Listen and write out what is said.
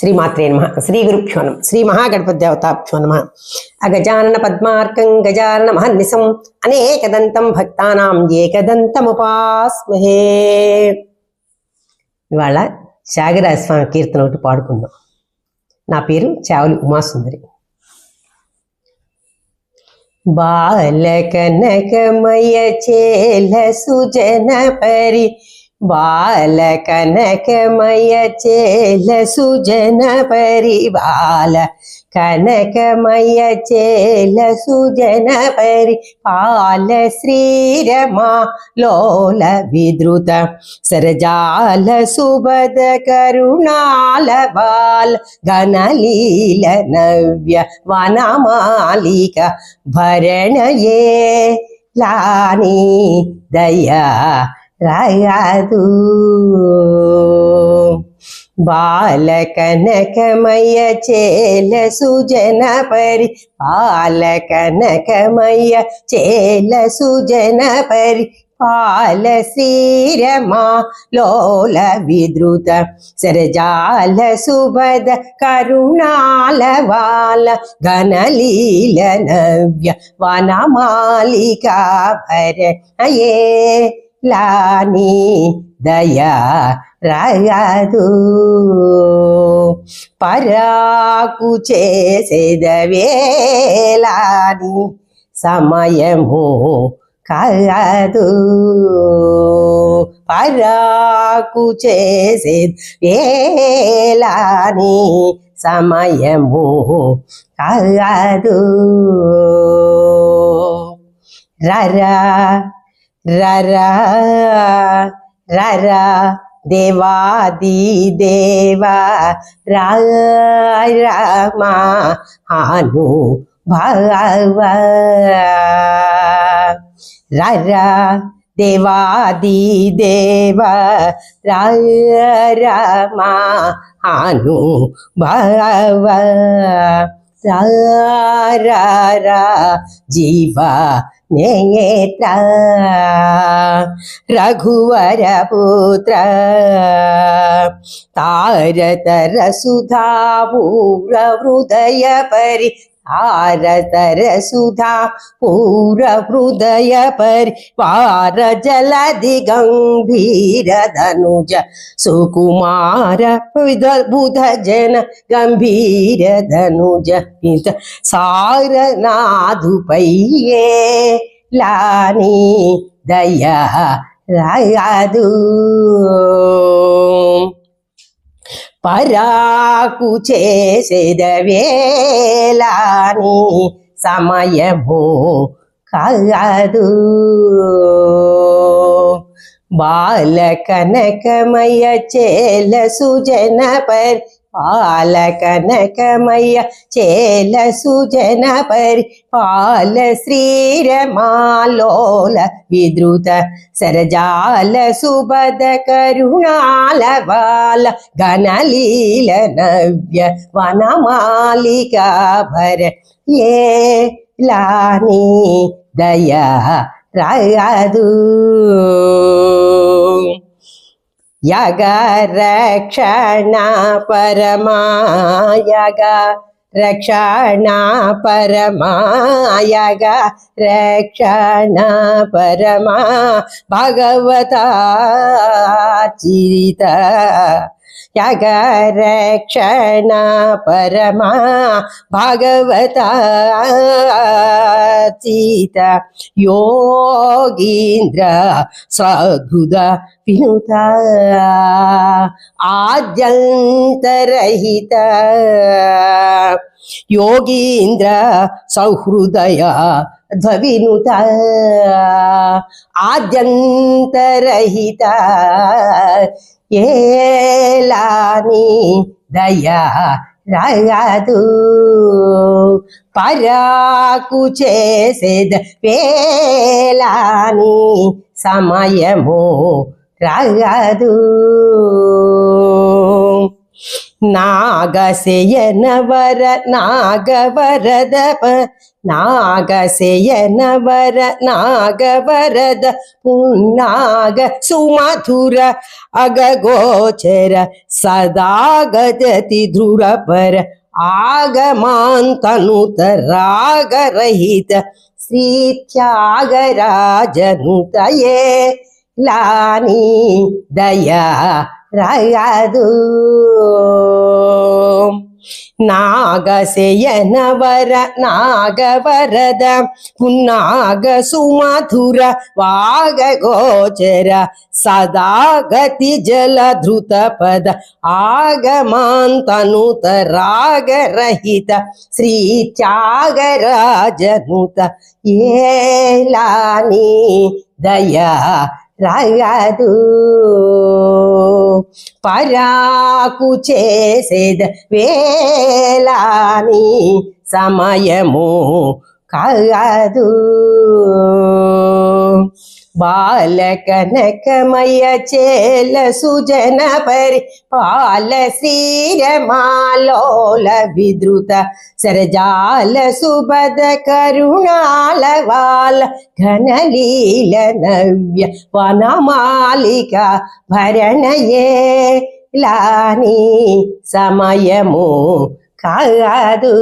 శ్రీమాత్రే నమ. శ్రీ గురుభ్యో నమ. శ్రీ మహాగణపతిదేవతాభ్యో నమ. అగజానన పద్మార్కం గజానన మహర్నిసం అనేకదంతం భక్తానాం ఏకదంతముపాస్మహే. ఇవాళ త్యాగరాజస్వామి కీర్తన ఒకటి పాడుకుందాం. నా పేరు చావులి ఉమాసుందరి. బాలకనకమయ చేల సుజన పరి బాలకనకమయ చేల సుజన పరిబాల కనకమయ చేల సుజన పరి పాల శ్రీరమా లోల విద్రుత సరజాల సుబద కరుణాల బాల ఘనలీల నవ్య వనమాలిక భరణయే లాని దయా రాయదు. బాలకనకమయ చేల సుజన పరి బాలకనకమయ చేల సుజన పరి పాల శ్రీరమా లోల విద్రుత సరజాల సుభద కరుణాల వాల ఘనలీల నవ్య వనమాలికా భర అయే లాని దయా రాగదు పరాకు చేసేదవేలాని సమయము కాదు. పరాకు చేసేది సమయము కాదు. రరా ரரா தேவாதி தேவா ராமா ஆனு பகவ ரரா தேவாதி தேவ ராமா ஆனு பகவ ஜீவா നേത്ര രഘുവരപുത്ര താരതരസുധാപൂർവൃദയ പരി పుత్ర సుధా పూర హృదయ పరి వార జలది గంభీర ధనుజ సుకుమార బుధ జన గంభీర ధనుజ పిత సారనాథుపయ్యే లాని దయా రాయదు పరాకు చేసేదవేలాని సమయము కాదు. బాల కనకమయ చేల సుజన పరి పాలకనకమయ చేల సుజన పరి పాల శ్రీరమాలోల విద్రుత సరజాల సుబద కరుణాల బాల ఘనలీల నవ్య వనమాలికా భర ఏ లాని దయా రాయదు యగ రక్షణ పరమాయగ రక్షణ పరమాయగ రక్షణ పరమా భగవత చిరిత. त्याग रक्षण परमा भगवता चीत योगींद्र स्वुद विनुता आद्यंतरहित योगींद्र सौहृदय ध्वनुत आद्यंतरहित ఏలాని దయా రాయదు పరాకు చేసేద వేలాని సమయము రాయదు నాగశయనవర నాగవరద నాగశయనవర నాగవరద పున్నాగ సుమధుర అగగోచర సదా గజతి ధృడపర ఆగమాంతనుత రాగరహిత శ్రీత్యాగరాజనుతయే లాని దయా నాగశయనవర నాగవరద పున్నాగ సుమధుర వాగగోచర సదా గతి జలధృత పద ఆగమాంతనుత రాగరహిత శ్రీ త్యాగరాజనుత ఏలాని దయా రాయదు. పరాకు చేసేద వేలాని సమయము కాదు. బాలకనకమయ చేల సుజన పరి పాల శ్రీరమాలోల విద్రుత సరజాల సుభద కరుణాల వాల ఘనలీల నవ్య వనమాలిక భరణయే లాని సమయము కాదు